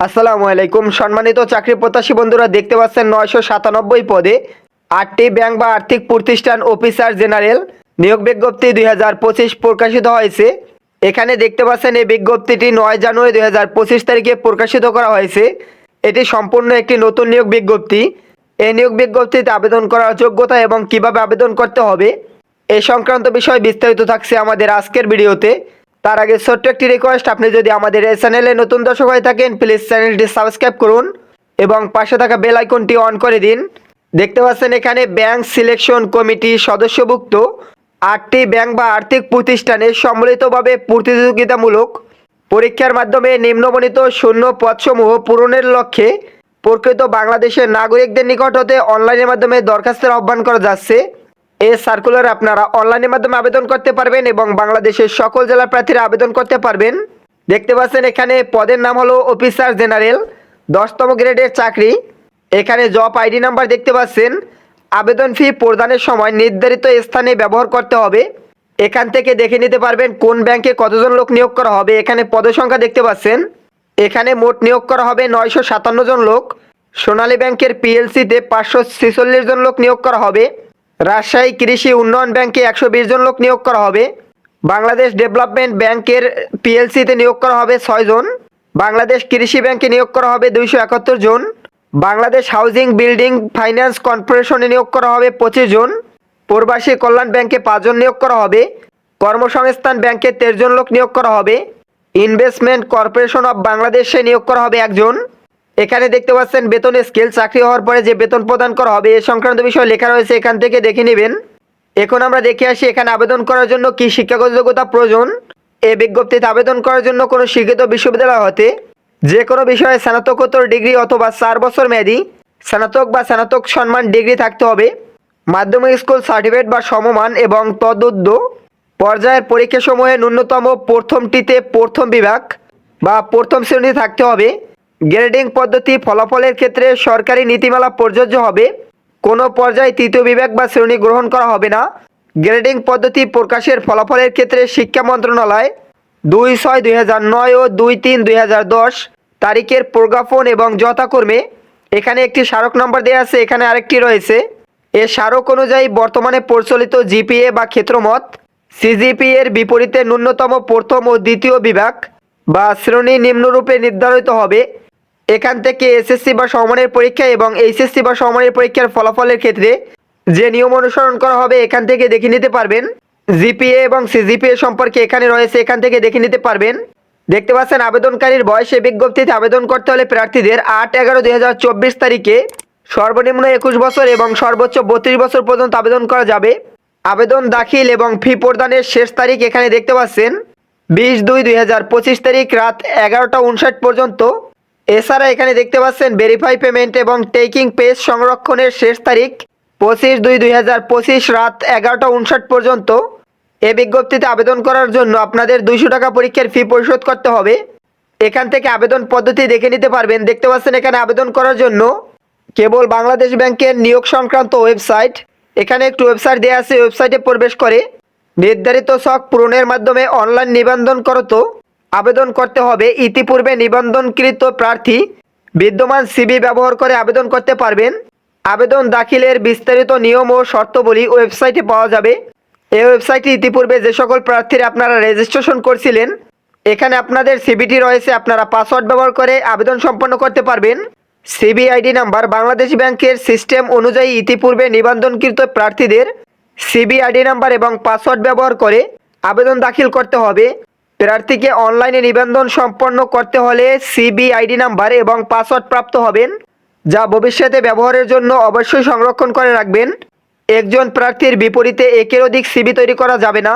আসসালামু আলাইকুম। সম্মানিত চাকরি প্রত্যাশী বন্ধুরা, দেখতে পাচ্ছেন নয়শো সাতানব্বই পদে আটটি ব্যাংক বা আর্থিক প্রতিষ্ঠান অফিসার জেনারেল নিয়োগ বিজ্ঞপ্তি দুই হাজার পঁচিশ প্রকাশিত হয়েছে। এখানে দেখতে পাচ্ছেন এই বিজ্ঞপ্তিটি নয় জানুয়ারি দুই হাজার পঁচিশ তারিখে প্রকাশিত করা হয়েছে। এটি সম্পূর্ণ একটি নতুন নিয়োগ বিজ্ঞপ্তি। এই নিয়োগ বিজ্ঞপ্তিতে আবেদন করার যোগ্যতা এবং কীভাবে আবেদন করতে হবে এই সংক্রান্ত বিষয় বিস্তারিত থাকছে আমাদের আজকের ভিডিওতে। তার আগে ছোট্ট একটি রিকোয়েস্ট আপনি যদি আমাদের এই চ্যানেলে নতুন দর্শক হয়ে থাকেন প্লিজ চ্যানেলটি সাবস্ক্রাইব করুন এবং পাশে থাকা বেল আইকনটি অন করে দিন। দেখতে পাচ্ছেন এখানে ব্যাংক সিলেকশন কমিটি সদস্যভুক্ত আটটি ব্যাংক বা আর্থিক প্রতিষ্ঠানে সম্মিলিতভাবে প্রতিযোগিতামূলক পরীক্ষার মাধ্যমে নিম্নবণিত শূন্য পদসমূহ পূরণের লক্ষ্যে প্রকৃত বাংলাদেশের নাগরিকদের নিকট হতে অনলাইনের মাধ্যমে দরখাস্তের আহ্বান করা যাচ্ছে। এই সার্কুলার আপনারা অনলাইনের মাধ্যমে আবেদন করতে পারবেন এবং বাংলাদেশের সকল জেলার প্রার্থীরা আবেদন করতে পারবেন। দেখতে পাচ্ছেন এখানে পদের নাম হলো অফিসার জেনারেল দশতম গ্রেডের চাকরি। এখানে জব আইডি নাম্বার দেখতে পাচ্ছেন। আবেদন ফি প্রদানের সময় নির্ধারিত স্থানে ব্যবহার করতে হবে। এখান থেকে দেখে নিতে পারবেন কোন ব্যাংকে কতজন লোক নিয়োগ করা হবে। এখানে পদসংখ্যা দেখতে পাচ্ছেন। এখানে মোট নিয়োগ করা হবে নয়শো সাতান্ন জন লোক। সোনালী ব্যাংকের পিএলসিতে পাঁচশো ছেচল্লিশ জন লোক নিয়োগ করা হবে। রাজশাহী কৃষি উন্নয়ন ব্যাংকে একশো বিশ জন লোক নিয়োগ করা হবে। বাংলাদেশ ডেভেলপমেন্ট ব্যাংকের পিএলসিতে নিয়োগ করা হবে ছয় জন। বাংলাদেশ কৃষি ব্যাংকে নিয়োগ করা হবে দুইশো একাত্তর জন। বাংলাদেশ হাউজিং বিল্ডিং ফাইন্যান্স কর্পোরেশনে নিয়োগ করা হবে পঁচিশ জন। প্রবাসী কল্যাণ ব্যাংকে পাঁচজন নিয়োগ করা হবে। কর্মসংস্থান ব্যাংকে তেরো জন লোক নিয়োগ করা হবে। ইনভেস্টমেন্ট কর্পোরেশন অব বাংলাদেশে নিয়োগ করা হবে একজন। এখানে দেখতে পাচ্ছেন বেতন স্কেল চাকরি হওয়ার পরে যে বেতন প্রদান করা হবে, এ সংক্রান্ত বিষয় লেখা রয়েছে, এখান থেকে দেখে নেবেন। এখন আমরা দেখে আসি এখানে আবেদন করার জন্য কি শিক্ষাগত যোগ্যতা প্রয়োজন। এই বিজ্ঞপ্তিতে আবেদন করার জন্য কোনো শিক্ষিত বিশ্ববিদ্যালয় হতে যে কোনো বিষয়ে স্নাতকোত্তর ডিগ্রি অথবা চার বছর মেয়াদি স্নাতক বা স্নাতক সম্মান ডিগ্রি থাকতে হবে। মাধ্যমিক স্কুল সার্টিফিকেট বা সমমান এবং তদুদ্দ পর্যায়ের পরীক্ষাসমূহে ন্যূনতম প্রথমটিতে প্রথম বিভাগ বা প্রথম শ্রেণি থাকতে হবে। গ্রেডিং পদ্ধতি ফলাফলের ক্ষেত্রে সরকারি নীতিমালা প্রযোজ্য হবে। কোনো পর্যায়ে তৃতীয় বিভাগ বা শ্রেণি গ্রহণ করা হবে না। গ্রেডিং পদ্ধতি প্রকাশের ফলাফলের ক্ষেত্রে শিক্ষা মন্ত্রণালয় দুই ছয় দুই হাজার নয় ও দুই তিন দুই হাজার দশ তারিখের প্রজ্ঞাপন এবং যথাকর্মে এখানে একটি স্মারক নম্বর দেওয়া আছে, এখানে আরেকটি রয়েছে। এ স্মারক অনুযায়ী বর্তমানে প্রচলিত জিপিএ বা ক্ষেত্রমত সিজিপি এর বিপরীতে ন্যূনতম প্রথম ও দ্বিতীয় বিভাগ বা শ্রেণি নিম্নরূপে নির্ধারিত হবে। এখান থেকে এসএসসি বা সমমানের পরীক্ষা এবং এইচএসসি বা সমমানের পরীক্ষার ফলাফলের ক্ষেত্রে যে নিয়ম অনুসরণ করা হবে, এখান থেকে দেখে নিতে পারবেন। জিপিএ এবং সিজিপিএ সম্পর্কে এখানে রয়েছে, এখান থেকে দেখে নিতে পারবেন। দেখতে পাচ্ছেন, আবেদনকারীর বয়সে বিজ্ঞপ্তিতে আবেদন করতে হলে প্রার্থীদের আট এগারো দুই তারিখে সর্বনিম্ন একুশ বছর এবং সর্বোচ্চ বত্রিশ বছর পর্যন্ত আবেদন করা যাবে। আবেদন দাখিল এবং ফি প্রদানের শেষ তারিখ এখানে দেখতে পাচ্ছেন, বিশ দুই দুই তারিখ রাত এগারোটা উনষাট পর্যন্ত। এছাড়া এখানে দেখতে পাচ্ছেন ভেরিফাই পেমেন্ট এবং টেকিং পেজ সংরক্ষণের শেষ তারিখ পঁচিশ দুই দুই হাজার পঁচিশ রাত এগারোটা উনষাট পর্যন্ত। এ বিজ্ঞপ্তিতে আবেদন করার জন্য আপনাদের দুইশো টাকা পরীক্ষার ফি পরিশোধ করতে হবে। এখান থেকে আবেদন পদ্ধতি দেখে নিতে পারবেন। দেখতে পাচ্ছেন এখানে আবেদন করার জন্য কেবল বাংলাদেশ ব্যাংকের নিয়োগ সংক্রান্ত ওয়েবসাইট। এখানে একটু ওয়েবসাইট দেওয়া আছে, ওয়েবসাইটে প্রবেশ করে। নির্ধারিত শখ পূরণের মাধ্যমে অনলাইন নিবন্ধন করত আবেদন করতে হবে। ইতিপূর্বে নিবন্ধনকৃত প্রার্থী বিদ্যমান সিবি ব্যবহার করে আবেদন করতে পারবেন। আবেদন দাখিলের বিস্তারিত নিয়ম ও শর্তবলী ওয়েবসাইটে পাওয়া যাবে। এই ওয়েবসাইটে ইতিপূর্বে যে সকল প্রার্থীরা আপনারা রেজিস্ট্রেশন করছিলেন, এখানে আপনাদের সিবিটি রয়েছে, আপনারা পাসওয়ার্ড ব্যবহার করে আবেদন সম্পন্ন করতে পারবেন। সিবি আইডি নাম্বার বাংলাদেশ ব্যাংকের সিস্টেম অনুযায়ী ইতিপূর্বে নিবন্ধনকৃত প্রার্থীদের সিবি আইডি নাম্বার এবং পাসওয়ার্ড ব্যবহার করে আবেদন দাখিল করতে হবে। প্রার্থীকে অনলাইনে নিবন্ধন সম্পন্ন করতে হলে সিবি আইডি নাম্বার এবং পাসওয়ার্ড প্রাপ্ত হবেন, যা ভবিষ্যতে ব্যবহারের জন্য অবশ্যই সংরক্ষণ করে রাখবেন। একজন প্রার্থীর বিপরীতে একের অধিক সিবি তৈরি করা যাবে না।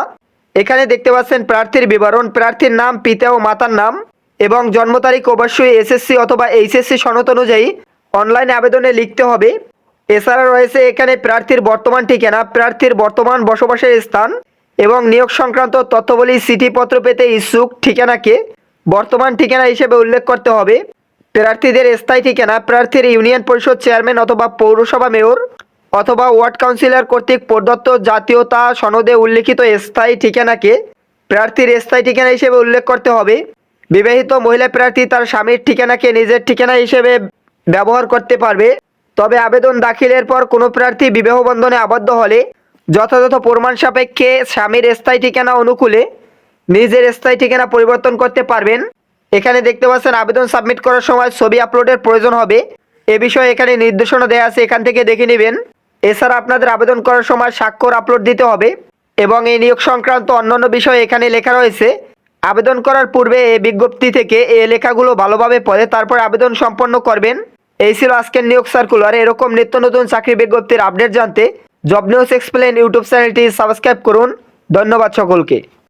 এখানে দেখতে পাচ্ছেন প্রার্থীর বিবরণ, প্রার্থীর নাম, পিতা ও মাতার নাম এবং জন্ম তারিখ অবশ্যই এসএসসি অথবা এইচএসসি সনদ অনুযায়ী অনলাইনে আবেদনে লিখতে হবে। এছাড়া রয়েছে এখানে প্রার্থীর বর্তমান ঠিকানা, প্রার্থীর বর্তমান বসবাসের স্থান এবং নিয়োগ সংক্রান্ত তথ্যবলী চিঠিপত্র পেতে ইচ্ছুক ঠিকানাকে বর্তমান ঠিকানা হিসেবে উল্লেখ করতে হবে। প্রার্থীদের স্থায়ী ঠিকানা, প্রার্থীর ইউনিয়ন পরিষদ চেয়ারম্যান অথবা পৌরসভা মেয়র অথবা ওয়ার্ড কাউন্সিলর কর্তৃক প্রদত্ত জাতীয়তা সনদে উল্লিখিত স্থায়ী ঠিকানাকে প্রার্থীর স্থায়ী ঠিকানা হিসেবে উল্লেখ করতে হবে। বিবাহিত মহিলা প্রার্থী তার স্বামীর ঠিকানাকে নিজের ঠিকানা হিসেবে ব্যবহার করতে পারবে। তবে আবেদন দাখিলের পর কোনো প্রার্থী বিবাহ বন্ধনে আবদ্ধ হলে যথাযথ প্রমাণ সাপেক্ষে স্বামীর স্থায়ী ঠিকানা অনুকূলে নিজের স্থায়ী ঠিকানা পরিবর্তন করতে পারবেন। এখানে দেখতে পাচ্ছেন, আবেদন সাবমিট করার সময় ছবি আপলোডের প্রয়োজন হবে। এ বিষয়ে এখানে নির্দেশনা দেওয়া আছে, এখান থেকে দেখে নেবেন। এছাড়া আপনাদের আবেদন করার সময় স্বাক্ষর আপলোড দিতে হবে এবং এই নিয়োগ সংক্রান্ত অন্যান্য বিষয় এখানে লেখা রয়েছে। আবেদন করার পূর্বে এই বিজ্ঞপ্তি থেকে এই লেখাগুলো ভালোভাবে পড়ে, তারপর আবেদন সম্পন্ন করবেন। এই ছিল আজকের নিয়োগ সার্কুলার। এরকম নিত্য নতুন চাকরি বিজ্ঞপ্তির আপডেট জানতে জব নিউজ এক্সপ্লেন ইউটিউব চ্যানেলটি সাবস্ক্রাইব করুন। ধন্যবাদ সকলকে।